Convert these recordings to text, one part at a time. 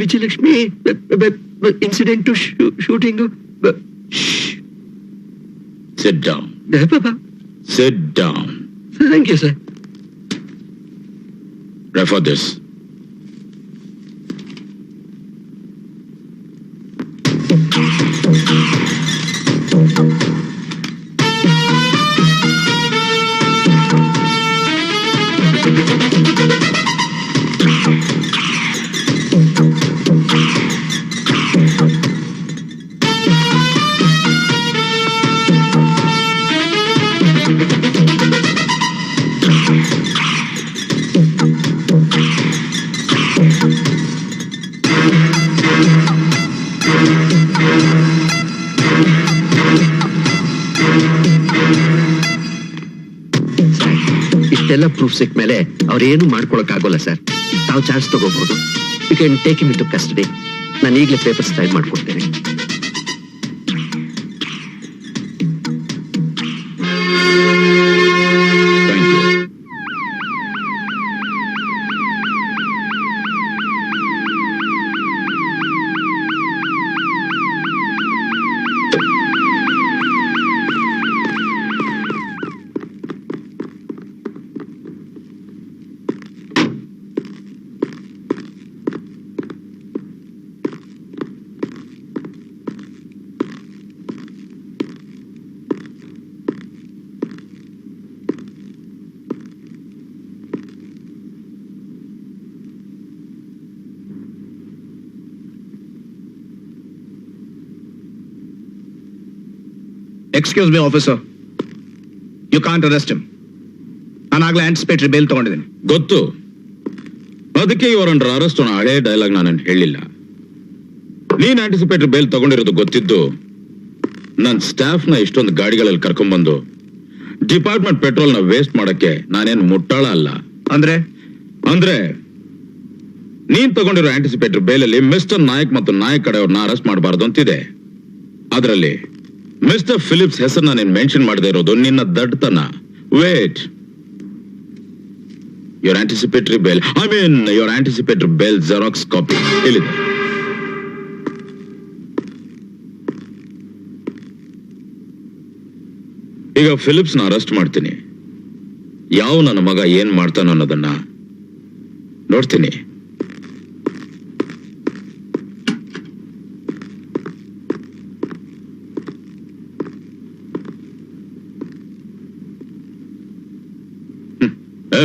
Vijayalakshmi, the incident to shooting. Uh, Shh. Sit down. Yeah, Papa. Sit down. Thank you, sir. Refer this. Proof ಸಿಕ್ ಮೇಲೆ ಅವ್ರೇನು ಮಾಡ್ಕೊಳಕ್ ಆಗೋಲ್ಲ sir. ತಾವು charge ತಗೋಬಹುದು you can take him to custody ನಾನು ಈಗಲೇ papers type ಮಾಡ್ಕೊಡ್ತೇನೆ. Excuse me officer you can't arrest him ನಾನು ಆಗ್ಲೇ ಆಂಟಿಸಿಪೇಟರಿ ಬೇಲ್ ತಗೊಂಡಿದ್ದೀನಿ. ಗೊತ್ತು. ಅದಕ್ಕೆ ಇವರನ್ನ ಅರೆಸ್ಟ್ ಅನ್ನೋ ಹಳೆ ಡೈಲಾಗ್ ನಾನು ಹೇಳಿಲ್ಲ. ನೀನ್ ಆಂಟಿಸಿಪೇಟ್ರಿ ಬೇಲ್ ತಗೊಂಡಿರೋದು ಗೊತ್ತಿದ್ದು ನನ್ನ ಸ್ಟಾಫ್ನ ಇಷ್ಟೊಂದು ಗಾಡಿಗಳಲ್ಲಿ ಕರ್ಕೊಂಡ್ಬಂದು ಡಿಪಾರ್ಟ್ಮೆಂಟ್ ಪೆಟ್ರೋಲ್ನ ವೇಸ್ಟ್ ಮಾಡಕ್ಕೆ ನಾನೇನು ಮುಟ್ಟಾಳ ಅಲ್ಲ. ಅಂದ್ರೆ? ಅಂದ್ರೆ ನೀನ್ ತಗೊಂಡಿರೋ ಆಂಟಿಸಿಪೇಟರ್ ಬೇಲಲ್ಲಿ ಮಿಸ್ಟರ್ ನಾಯಕ್ ಮತ್ತು ನಾಯಕ್ ಕಡೆಯವ್ರನ್ನ ಅರೆಸ್ಟ್ ಮಾಡಬಾರ್ದು ಅಂತಿದೆ. ಅದರಲ್ಲಿ ಮಿಸ್ಟರ್ ಫಿಲಿಪ್ಸ್ ಹೆಸರನ್ನ ನೀನ್ ಮೆನ್ಷನ್ ಮಾಡದೇ ಇರೋದು ನಿನ್ನ ದಡ್ತನ. Wait your anticipatory bail I mean your anticipatory bail xerox copy ಹೇಳಿದೆ. ಈಗ ಫಿಲಿಪ್ಸ್ ನಾ ಅರೆಸ್ಟ್ ಮಾಡ್ತೀನಿ. ಯಾವ ನನ್ನ ಮಗ ಏನ್ ಮಾಡ್ತಾನೋ ಅನ್ನೋದನ್ನ ನೋಡ್ತೀನಿ.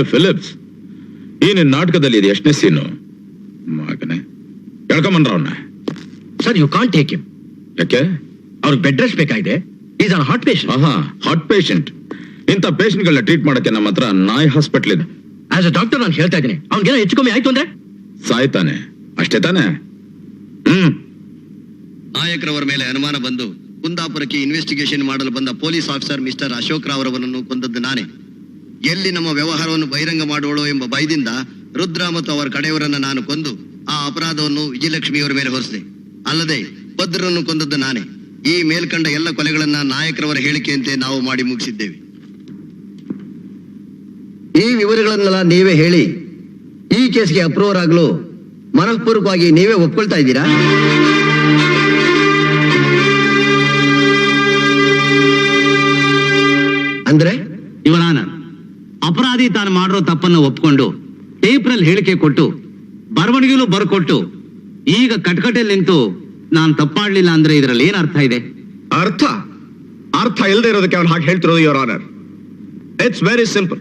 ಫಿಲಿಪ್ಸ್ ಈ ನಿನ್ ನಾಟಕದಲ್ಲಿ ಇದು ಎಷ್ಟನೇ ಸೀನು ಮಗನೇ. ಕೇಳ್ಕೊಂಬಂದ್ರ ಅವನ್ನ sir you can't take him ಯಾಕೆ? ಅವ್ರಿಗೆ ಬೆಡ್ ರೆಸ್ಟ್ ಬೇಕಾಗಿದೆ. ಈಸ್ ಆನ್ ಹಾಟ್ ಪೇಷಂಟ್ ಆಹಾ ಹಾಟ್ ಪೇಷಂಟ್ ಇಂಥ ಪೇಷಂಟ್ಗಳನ್ನ ಟ್ರೀಟ್ ಮಾಡಕ್ಕೆ ನಮ್ಮ ಹತ್ರ ನಾಯ್ ಹಾಸ್ಪಿಟಲ್ ಇದೆ. ಆಸ್ ಅ ಡಾಕ್ಟರ್ ನಾನು ಹೇಳ್ತಾ ಇದ್ದೀನಿ. ಅವ್ನಿಗೇನೋ ಹೆಚ್ಚು ಕಮ್ಮಿ ಆಯ್ತು ಅಂದ್ರೆ? ಸಾಯ್ತಾನೆ. ಅಷ್ಟೇ ತಾನೆ? ಹ್ಮ್. ನಾಯಕರವರ ಮೇಲೆ ಅನುಮಾನ ಬಂದು ಕುಂದಾಪುರಕ್ಕೆ ಇನ್ವೆಸ್ಟಿಗೇಷನ್ ಮಾಡಲು ಬಂದ police officer mister Ashok Rao ರವರನ್ನು ಕೊಂದದ್ದು ನಾನೇ. ಎಲ್ಲಿ ನಮ್ಮ ವ್ಯವಹಾರವನ್ನು ಬಹಿರಂಗ ಮಾಡೋಳು ಎಂಬ ಭಯದಿಂದ ರುದ್ರ ಮತ್ತು ಅವರ ಕಡೆಯವರನ್ನ ನಾನು ಕೊಂದು ಆ ಅಪರಾಧವನ್ನು ವಿಜಯಲಕ್ಷ್ಮಿಯವರ ಮೇಲೆ ಹೊರಿಸಿದೆ. ಅಲ್ಲದೆ ಭದ್ರರನ್ನು ಕೊಂದದ್ದು ನಾನೇ. ಈ ಮೇಲ್ಕಂಡ ಎಲ್ಲ ಕೊಲೆಗಳನ್ನ ನಾಯಕರವರ ಹೇಳಿಕೆಯಂತೆ ನಾವು ಮಾಡಿ ಮುಗಿಸಿದ್ದೇವೆ. ಈ ವಿವರಗಳನ್ನೆಲ್ಲ ನೀವೇ ಹೇಳಿ, ಈ ಕೇಸ್ಗೆ ಅಪ್ರೂವರ್ ಆಗಲು ಮನಃಪೂರ್ವಕವಾಗಿ ನೀವೇ ಒಪ್ಕೊಳ್ತಾ ಇದ್ದೀರಾ? ಅಂದ್ರೆ? ಇವರಾನ ಅಪರಾಧಿ ತಾನು ಮಾಡಿರೋ ತಪ್ಪನ್ನು ಒಪ್ಕೊಂಡು ಏಪ್ರಿಲ್ ಹೇಳಿಕೆ ಕೊಟ್ಟು ಬರವಣಿಗೆಲೂ ಬರ್ಕೊಟ್ಟು ಈಗ ಕಟ್ಕಟೆಯಲ್ಲಿ ನಿಂತು ನಾನು ತಪ್ಪಾಡ್ಲಿಲ್ಲ ಅಂದ್ರೆ ಇದರಲ್ಲಿ ಏನ್ ಅರ್ಥ ಇದೆ? ಅರ್ಥ? ಅರ್ಥ ಇಲ್ಲದೆ ಇರೋದಕ್ಕೆ ಅವ್ನು ಹಾಗೆ ಹೇಳ್ತಿರೋದು your honour it's very simple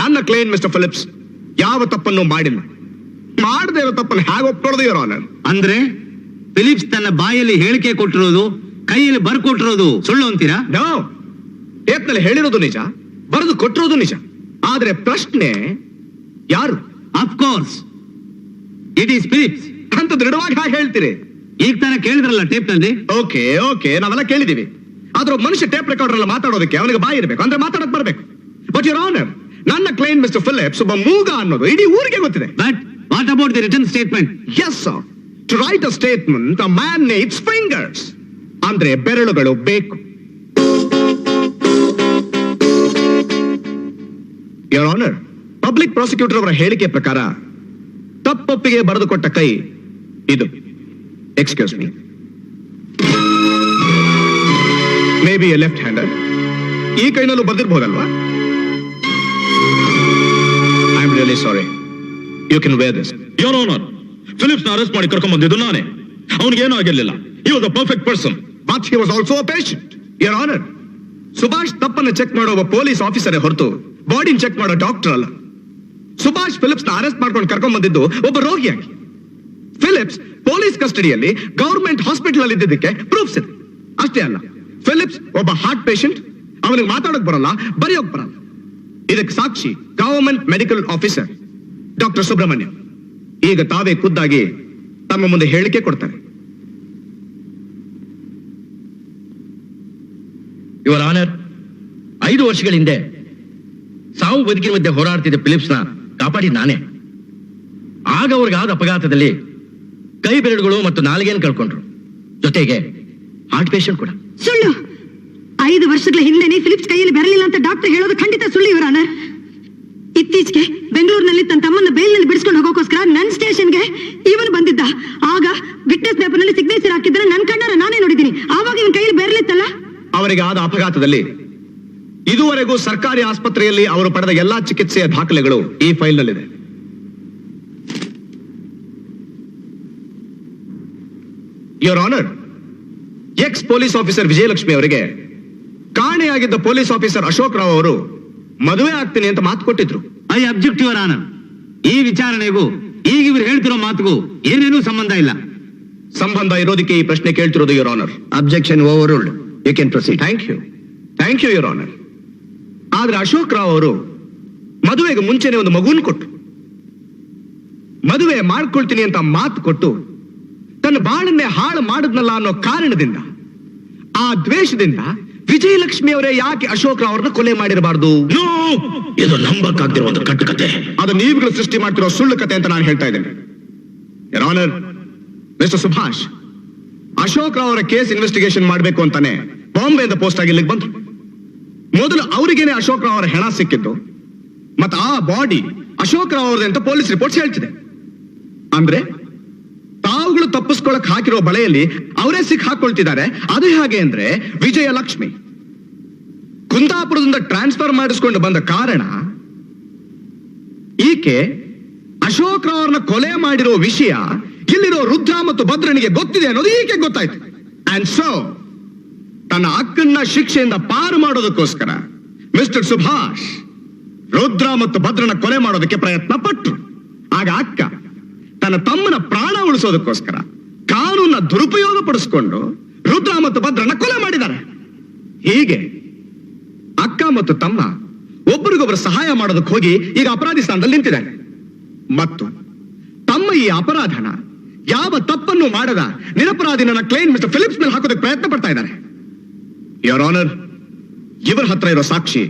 ನನ್ನ ಕ್ಲೈನ್ ಮಿಸ್ಟರ್ ಫಿಲಿಪ್ಸ್ ಯಾವ ತಪ್ಪನ್ನು ಮಾಡಿಲ್ಲ. ಮಾಡದೇ ಇರೋ ತಪ್ಪನ್ನು ಹೇಗೆ ಒಪ್ಕೊಳ್ಳೋದು ಯುವರ್ ಆನರ್ ಅಂದ್ರೆ ಫಿಲಿಪ್ಸ್ ತನ್ನ ಬಾಯಲ್ಲಿ ಹೇಳಿಕೆ ಕೊಟ್ಟಿರೋದು ಕೈಯಲ್ಲಿ ಬರ್ಕೊಟ್ಟಿರೋದು ಸುಳ್ಳು ಅಂತೀರಾ? ನೋ ಟೇಪ್ನಲ್ಲಿ ಹೇಳಿರೋದು ನಿಜ ಬರೆದು ಕೊಟ್ಟಿರೋದು ನಿಜ. ಆದ್ರೆ ಪ್ರಶ್ನೆ ಯಾರು? ಕೋರ್ಸ್ ಇಟ್ ಈಸ್ ಫಿಲಿಪ್ಸ್ ಅಂತ ದೃಢವಾಗಿ ಹಾಗೆ ಹೇಳ್ತೀರಿ. ಈಗ ತಾನೇ ಕೇಳಿದ್ರಲ್ಲ ಟೇಪ್ನಲ್ಲಿ? Okay okay. ನಾವೆಲ್ಲ ಕೇಳಿದೀವಿ ಆದ್ರೆ ಮನುಷ್ಯ ಟೇಪ್ ರೆಕಾರ್ಡರ್ ಎಲ್ಲ ಮಾತಾಡೋದಕ್ಕೆ ಅವನಿಗೆ ಬಾಯಿ ಇರಬೇಕು. ಅಂದ್ರೆ ಮಾತಾಡಕ್ ಬರಬೇಕು. ಬಟ್ ಯುವರ್ ಆನರ್ ನನ್ನ ಕ್ಲೈಂಟ್ ಮಿಸ್ಟರ್ ಫಿಲಿಪ್ಸ್ ಒಬ್ಬ ಮೂಗ ಅನ್ನೋದು ಇಡೀ ಊರಿಗೆ ಗೊತ್ತಿದೆ. But what about the return statement yes sir to write a statement man it's fingers ಅಂದ್ರೆ ಬೆರಳುಗಳು ಬೇಕು. ಯೋರ್ ಆನರ್ ಪಬ್ಲಿಕ್ ಪ್ರಾಸಿಕ್ಯೂಟರ್ ಅವರ ಹೇಳಿಕೆ ಪ್ರಕಾರ ತಪ್ಪೊಪ್ಪಿಗೆ ಬರೆದುಕೊಟ್ಟ ಕೈ ಇದು. Excuse me may be a left hander ಈ ಕೈನಲ್ಲೂ ಬರೆದಿರ್ಬೋದಲ್ವಾ? I am really sorry you can where this your honour ಫಿಲಿಪ್ಸ್ನ arrest ಮಾಡಿ ಕರ್ಕೊಂಡ್ ಬಂದಿದ್ದು ನಾನೇ. ಅವನಿಗೇನೂ ಆಗಿರಲಿಲ್ಲ. He was a perfect person but he was also a patient your honour Subhash ತಪ್ಪನ್ನು check ಮಾಡುವ ಪೊಲೀಸ್ ಆಫೀಸರೇ ಹೊರತು ಬಾಡಿನ ಚೆಕ್ ಮಾಡೋ ಡಾಕ್ಟರ್ ಅಲ್ಲ. ಸುಭಾಷ್ ಫಿಲಿಪ್ಸ್ನ ಅರೆಸ್ಟ್ ಮಾಡ್ಕೊಂಡು ಕರ್ಕೊಂಡ್ ಬಂದಿದ್ದು ಒಬ್ಬ ರೋಗಿಯಾಗಿ. ಫಿಲಿಪ್ಸ್ ಪೊಲೀಸ್ ಕಸ್ಟಡಿಯಲ್ಲಿ ಗವರ್ಮೆಂಟ್ ಹಾಸ್ಪಿಟಲ್ ಅಲ್ಲಿ ಇದ್ದಿದ್ದಕ್ಕೆ ಪ್ರೂಫ್ಸ್ ಇದೆ. ಅಷ್ಟೇ ಅಲ್ಲ, ಫಿಲಿಪ್ಸ್ ಒಬ್ಬ ಹಾರ್ಟ್ ಪೇಷಂಟ್ ಅವನಿಗೆ ಮಾತಾಡಕ್ ಬರಲ್ಲ, ಬರೆಯೋಕ್ ಬರಲ್ಲ. ಇದಕ್ಕೆ ಸಾಕ್ಷಿ government medical officer doctor Subramanya. ಈಗ ತಾವೇ ಖುದ್ದಾಗಿ ತಮ್ಮ ಮುಂದೆ ಹೇಳಿಕೆ ಕೊಡ್ತಾರೆ. ಯುವರ್ ಆನರ್ ಐದು ವರ್ಷಗಳ ಹಿಂದೆ ಸಾವು ಬದುಕಿನ ಮಧ್ಯೆ ಹೋರಾಡ್ತಿದ್ದ ಫಿಲಿಪ್ಸ್ನ ಕಾಪಾಡಿ ನಾನೇ. ಆಗ ಅವ್ರಿಗಾದ ಅಪಘಾತದಲ್ಲಿ ಕೈ ಬೆರಳುಗಳು ಮತ್ತು ನಾಲಿಗೆಯನ್ನು ಕಳ್ಕೊಂಡ್ರು. ಜೊತೆಗೆ ಹಾರ್ಟ್ ಪೇಷಂಟ್ ಕೂಡ. ಸುಳ್ಳು. ಐದು ವರ್ಷಗಳ ಹಿಂದೆನೆ ಫಿಲಿಪ್ಸ್ ಕೈಯಲ್ಲಿ ಬರಲಿಲ್ಲ ಅಂತ ಡಾಕ್ಟರ್ ಹೇಳೋದು ಖಂಡಿತ ಸುಳ್ಳು ಇವರಾನ ಇತ್ತೀಚೆಗೆ ಬೆಂಗಳೂರಿನಲ್ಲಿ ತನ್ನ ತಮ್ಮನ್ನ ಬೇಲ್ನಲ್ಲಿ ಬಿಡಿಸ್ಕೊಂಡು ಹೋಗೋಕೋಸ್ಕರ ನನ್ನ ಸ್ಟೇಷನ್ಗೆ ಇವನು ಬಂದಿದ್ದ. ಆಗ ವಿಟ್ನೆಸ್ ಪೇಪರ್ನಲ್ಲಿ ಸಿಗ್ನೇಚರ್ ಹಾಕಿದ್ರೆ ನನ್ನ ಕಣ್ಣಾರ ನಾನೇ ನೋಡಿದ್ದೀನಿ. ಆವಾಗ ಇವನ್ ಕೈಯಲ್ಲಿ ಬೆರಲಿತ್ತಲ್ಲ ಅವರಿಗೆ ಆದ ಅಪಘಾತದಲ್ಲಿ ಇದುವರೆಗೂ ಸರ್ಕಾರಿ ಆಸ್ಪತ್ರೆಯಲ್ಲಿ ಅವರು ಪಡೆದ ಎಲ್ಲಾ ಚಿಕಿತ್ಸೆಯ ದಾಖಲೆಗಳು ಈ ಫೈಲ್ನಲ್ಲಿದೆ. Your honour ex police officer Vijayalakshmi ಅವರಿಗೆ ಕಾಣೆಯಾಗಿದ್ದ ಪೊಲೀಸ್ ಆಫೀಸರ್ ಅಶೋಕ್ ರಾವ್ ಅವರು ಮದುವೆ ಆಗ್ತೀನಿ ಅಂತ ಮಾತು ಕೊಟ್ಟಿದ್ರು. ಐ ಅಬ್ಜೆಕ್ಟ್ ಯುವರ್ ಆನರ್ ಈ ವಿಚಾರಣೆಗೂ ಈಗ ಇವ್ರು ಹೇಳ್ತಿರೋ ಮಾತುಗೂ ಏನೇನೂ ಸಂಬಂಧ ಇಲ್ಲ. ಸಂಬಂಧ ಇರೋದಕ್ಕೆ ಈ ಪ್ರಶ್ನೆ ಕೇಳ್ತಿರೋದು your honour objection over you can proceed thank you thank you your honour ಆದ್ರೆ ಅಶೋಕ್ ರಾವ್ ಅವರು ಮದುವೆಗೆ ಮುಂಚೆನೆ ಒಂದು ಮಗುವನ್ನು ಕೊಟ್ಟು ಮದುವೆ ಮಾಡ್ಕೊಳ್ತೀನಿ ಅಂತ ಮಾತು ಕೊಟ್ಟು ತನ್ನ ಬಾಳನ್ನೇ ಹಾಳು ಮಾಡಿದ್ನಲ್ಲ ಅನ್ನೋ ಕಾರಣದಿಂದ ಆ ದ್ವೇಷದಿಂದ ವಿಜಯಲಕ್ಷ್ಮಿ ಅವರೇ ಯಾಕೆ ಅಶೋಕ್ ರಾವ್ ಅವ್ರನ್ನ ಕೊಲೆ ಮಾಡಿರಬಾರ್ದು? ಇದು ನಂಬಕ್ಕಾಗ್ತಿರೋ ಒಂದು ಕಟ್ಟುಕತೆ. ಅದು ನೀವುಗಳು ಸೃಷ್ಟಿ ಮಾಡ್ತಿರೋ ಸುಳ್ಳು ಕತೆ ಅಂತ ನಾನು ಹೇಳ್ತಾ ಇದ್ದೇನೆ. ಮಿಸ್ಟರ್ ಸುಭಾಷ್ ಅಶೋಕ್ ರಾವ್ ಅವರ ಕೇಸ್ ಇನ್ವೆಸ್ಟಿಗೇಷನ್ ಮಾಡಬೇಕು ಅಂತಾನೆ ಬಾಂಬೆಯಿಂದ ಪೋಸ್ಟ್ ಆಗಿ ಇಲ್ಲಿಗೆ ಬಂದ್ರು. ಮೊದಲು ಅವರಿಗೇನೆ ಅಶೋಕ್ ರಾವ್ ಅವರ ಹೆಣ ಸಿಕ್ಕಿದ್ದು. ಮತ್ತೆ ಆ ಬಾಡಿ ಅಶೋಕ್ ರಾವ್ ಅವ್ರದ್ದು ಅಂತ ಪೊಲೀಸ್ ರಿಪೋರ್ಟ್ಸ್ ಹೇಳ್ತಿದೆ. ಅಂದ್ರೆ ತಾವುಗಳು ತಪ್ಪಿಸ್ಕೊಳಕ್ ಹಾಕಿರೋ ಬಳೆಯಲ್ಲಿ ಅವರೇ ಸಿಕ್ ಹಾಕೊಳ್ತಿದ್ದಾರೆ. ಅದು ಹೇಗೆ ಅಂದ್ರೆ ವಿಜಯಲಕ್ಷ್ಮಿ. ಕುಂದಾಪುರದಿಂದ ಟ್ರಾನ್ಸ್ಫರ್ ಮಾಡಿಸ್ಕೊಂಡು ಬಂದ ಕಾರಣ ಈಕೆ ಅಶೋಕ್ ರಾವ್ ಅವ್ರನ್ನ ಕೊಲೆ ಮಾಡಿರೋ ವಿಷಯ ಇಲ್ಲಿರೋ ರುದ್ರ ಮತ್ತು ಭದ್ರನಿಗೆ ಗೊತ್ತಿದೆ ಅನ್ನೋದು ಈಕೆ ಗೊತ್ತಾಯ್ತು. ಅಂಡ್ ಸೊ ತನ್ನ ಅಕ್ಕನ್ನ ಶಿಕ್ಷೆಯಿಂದ ಪಾರು ಮಾಡೋದಕ್ಕೋಸ್ಕರ ಮಿಸ್ಟರ್ ಸುಭಾಷ್ ರುದ್ರ ಮತ್ತು ಭದ್ರನ ಕೊಲೆ ಮಾಡೋದಕ್ಕೆ ಪ್ರಯತ್ನ ಪಟ್ಟರು ಆಗ ಅಕ್ಕ ತನ್ನ ತಮ್ಮನ ಪ್ರಾಣ ಉಳಿಸೋದಕ್ಕೋಸ್ಕರ ಕಾನೂನ ದುರುಪಯೋಗ ಪಡಿಸ್ಕೊಂಡು ರುದ್ರ ಮತ್ತು ಭದ್ರನ ಕೊಲೆ ಮಾಡಿದ್ದಾರೆ. ಹೀಗೆ ಅಕ್ಕ ಮತ್ತು ತಮ್ಮ ಒಬ್ಬರಿಗೊಬ್ಬರು ಸಹಾಯ ಮಾಡೋದಕ್ಕೆ ಹೋಗಿ ಈಗ ಅಪರಾಧಿ ಸ್ಥಾನದಲ್ಲಿ ನಿಂತಿದ್ದಾರೆ. ಮತ್ತು ತಮ್ಮ ಈ ಅಪರಾಧನ ಯಾವ ತಪ್ಪನ್ನು ಮಾಡದ ನಿರಪರಾಧಿನ ಕ್ಲೈನ್ ಮಿಸ್ಟರ್ ಫಿಲಿಪ್ಸ್ ಮೇಲೆ ಹಾಕೋದಕ್ಕೆ ಪ್ರಯತ್ನ ಪಡ್ತಾ ಇದ್ದಾರೆ. ಯೋರ್ ಆನರ್ ಇವರ ಹತ್ರ ಇರೋ ಸಾಕ್ಷಿ,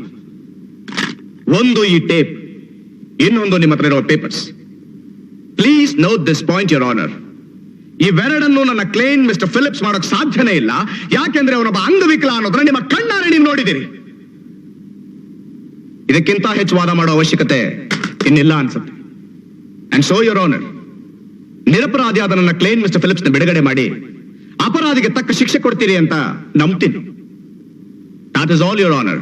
ಒಂದು ಈ ಟೇಪ್ ಇನ್ನೊಂದು ನಿಮ್ಮ ಹತ್ರ ಇರೋ papers please note this point your honour ಇವೆರಡನ್ನು ನನ್ನ ಕ್ಲೈನ್ ಮಿಸ್ಟರ್ ಫಿಲಿಪ್ಸ್ ಮಾಡೋಕ್ ಸಾಧ್ಯನೇ ಇಲ್ಲ. ಯಾಕೆಂದ್ರೆ ಅವನೊಬ್ಬ ಅಂಗವಿಕಲ ಅನ್ನೋದನ್ನ ನಿಮ್ಮ ಕಣ್ಣಾರೆ ನೀವು ನೋಡಿದಿರಿ ಇದಕ್ಕಿಂತ ಹೆಚ್ಚು ವಾದ ಮಾಡೋ ಅವಶ್ಯಕತೆ ಇನ್ನಿಲ್ಲ ಅನ್ಸುತ್ತೆ. ಅಂಡ್ ಸೋ ಯೋರ್ ಆನರ್ ನಿರಪರಾಧಿಯಾದ ನನ್ನ ಕ್ಲೈನ್ ಮಿಸ್ಟರ್ ಫಿಲಿಪ್ಸ್ನ ಬಿಡುಗಡೆ ಮಾಡಿ, ಅಪರಾಧಿಗೆ ತಕ್ಕ ಶಿಕ್ಷೆ ಕೊಡ್ತೀರಿ ಅಂತ ನಂಬ್ತೀನಿ. That is all Your Honor.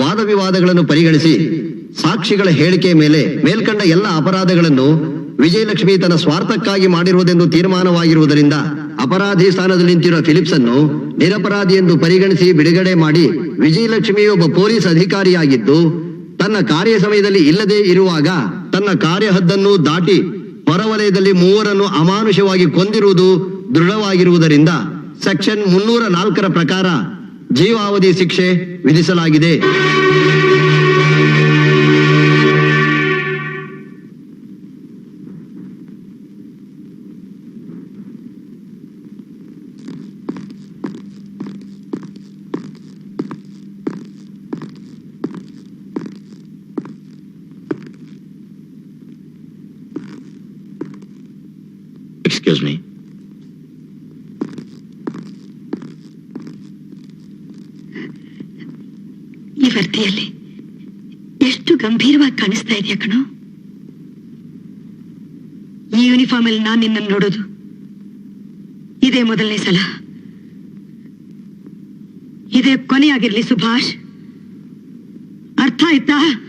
ವಾದ ವಿವಾದಗಳನ್ನು ಪರಿಗಣಿಸಿ ಸಾಕ್ಷಿಗಳ ಹೇಳಿಕೆ ಮೇಲೆ ಮೇಲ್ಕಂಡ ಎಲ್ಲ ಅಪರಾಧಗಳನ್ನು ವಿಜಯಲಕ್ಷ್ಮಿ ತನ್ನ ಸ್ವಾರ್ಥಕ್ಕಾಗಿ ಮಾಡಿರುವುದೆಂದು ತೀರ್ಮಾನವಾಗಿರುವುದರಿಂದ ಅಪರಾಧಿ ಸ್ಥಾನದಲ್ಲಿ ನಿಂತಿರುವ ಫಿಲಿಪ್ಸ್ ಅನ್ನು ನಿರಪರಾಧಿ ಎಂದು ಪರಿಗಣಿಸಿ ಬಿಡುಗಡೆ ಮಾಡಿ ವಿಜಯಲಕ್ಷ್ಮಿ ಒಬ್ಬ ಪೊಲೀಸ್ ಅಧಿಕಾರಿಯಾಗಿದ್ದು, ತನ್ನ ಕಾರ್ಯ ಸಮಯದಲ್ಲಿ ಇಲ್ಲದೆ ಇರುವಾಗ ತನ್ನ ಕಾರ್ಯ ಹದ್ದನ್ನು ದಾಟಿ ಹೊರವಲಯದಲ್ಲಿ ಮೂವರನ್ನು ಅಮಾನುಷವಾಗಿ ಕೊಂದಿರುವುದು ದೃಢವಾಗಿರುವುದರಿಂದ ಸೆಕ್ಷನ್ ಮುನ್ನೂರ ನಾಲ್ಕರ ಪ್ರಕಾರ ಜೀವಾವಧಿ ಶಿಕ್ಷೆ ವಿಧಿಸಲಾಗಿದೆ. Excuse ಮೀ ಈ ಎಷ್ಟು ಗಂಭೀರವಾಗಿ ಕಾಣಿಸ್ತಾ ಇದೆಯಾ ಕಣೋ? ಈ ಯೂನಿಫಾರ್ಮ್ ಅಲ್ಲಿ ನಾನು ನಿನ್ನನ್ನು ನೋಡೋದು ಇದೇ ಮೊದಲನೇ ಸಲ. ಇದೇ ಕೊನೆಯಾಗಿರ್ಲಿ ಸುಭಾಷ್. ಅರ್ಥ ಆಯ್ತಾ?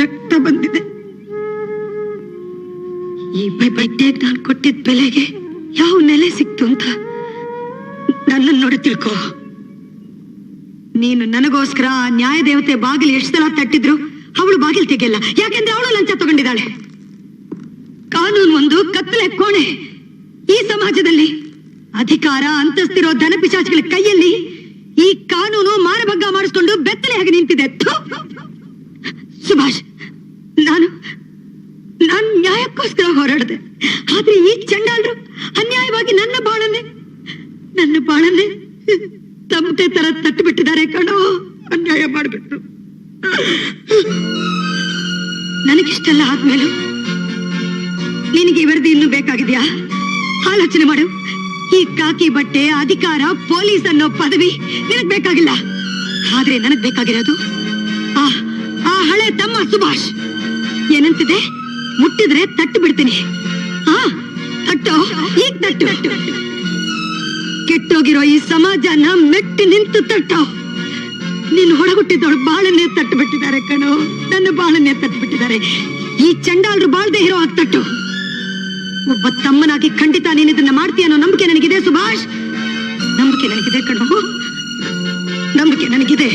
ರಕ್ತ ಬಂದಿದೆ. ಈ ಬಟ್ಟೆಗೆ ನಾನು ಕೊಟ್ಟಿದ್ದ ಬೆಲೆಗೆ ಯಾವ ನೆಲೆ ಸಿಕ್ತು ಅಂತ ನನ್ನನ್ನು ನೋಡಿ ತಿಳ್ಕೋ. ನೀನು ನನಗೋಸ್ಕರ ಆ ನ್ಯಾಯ ದೇವತೆ ಬಾಗಿಲು ಎಷ್ಟು ಸಲ ತಟ್ಟಿದ್ರು ಅವಳು ಬಾಗಿಲು ತೆಗೆಯಲ್ಲ. ಯಾಕೆಂದ್ರೆ ಅವಳು ಲಂಚ ತಗೊಂಡಿದ್ದಾಳೆ. ಕಾನೂನು ಒಂದು ಕತ್ತಲೆ ಕೋಣೆ. ಈ ಸಮಾಜದಲ್ಲಿ ಅಧಿಕಾರ, ಅಂತಸ್ತಿರೋ ಧನ ಪಿಶಾಚಿಗಳ ಕೈಯಲ್ಲಿ ಈ ಕಾನೂನು ಮಾನಭಂಗ ಮಾಡಿಸ್ಕೊಂಡು ಬೆತ್ತಲೆ ಹಾಗೆ ನಿಂತಿದೆ! ಸುಭಾಷ್ ನಾನು ನಾನು ನ್ಯಾಯಕ್ಕೋಸ್ಕರ ಹೋರಾಡಿದೆ. ಆದ್ರೆ ಈ ಚಂಡಾಲರು ಅನ್ಯಾಯವಾಗಿ ನನ್ನ ಬಾಳನ್ನೇ ನನ್ನ ಬಾಳನ್ನೇ ತಮಟೆ ತರ ತಟ್ಟು ಬಿಟ್ಟಿದ್ದಾರೆ ಕಣೋ, ಅನ್ಯಾಯ ಮಾಡಿಬಿಟ್ರು. ನನಗಿಷ್ಟೆಲ್ಲ ಆದ್ಮೇಲೂ ನಿನಗೆ ವರದಿ ಇನ್ನೂ ಬೇಕಾಗಿದ್ಯಾ? ಆಲೋಚನೆ ಮಾಡು. ಈ ಕಾಕಿ ಬಟ್ಟೆ, ಅಧಿಕಾರ, ಪೊಲೀಸ್ ಅನ್ನೋ ಪದವಿ ನಿನಗ್ ಬೇಕಾಗಿಲ್ಲ. ಆದ್ರೆ ನನಗ್ ಬೇಕಾಗಿರೋದು ಆ ಹಳೆ ತಮ್ಮ ಸುಭಾಷ್. ಏನಂತಿದೆ? ಮುಟ್ಟಿದ್ರೆ ತಟ್ಟು ಬಿಡ್ತೀನಿ. ಹಾ ಈಗ ತಟ್ಟು. ಕೆಟ್ಟೋಗಿರೋ ಈ ಸಮಾಜನ ಮೆಟ್ಟಿ ನಿಂತು ತಟ್ಟೋ. ನೀನು ಹೊರಗುಟ್ಟಿದ್ದವಳು ಬಾಳನ್ನೇ ತಟ್ಟು ಬಿಟ್ಟಿದ್ದಾರೆ ಕಣೋ. ನನ್ನ ಬಾಳನ್ನೇ ತಟ್ಟು ಬಿಟ್ಟಿದ್ದಾರೆ ಈ ಚಂಡಾಲರು ಬಾಳ್ದೆ ಇರೋ ತಟ್ಟು. ಒಬ್ಬ ತಮ್ಮನಾಗಿ ಖಂಡಿತ ನೀನು ಇದನ್ನ ಮಾಡ್ತೀಯ ಅನ್ನೋ ನಂಬಿಕೆ ನನಗಿದೆ, ಸುಭಾಷ್. ನಂಬಿಕೆ ನನಗಿದೆ ಕಣೋ. ನಂಬಿಕೆ ನನಗಿದೆ.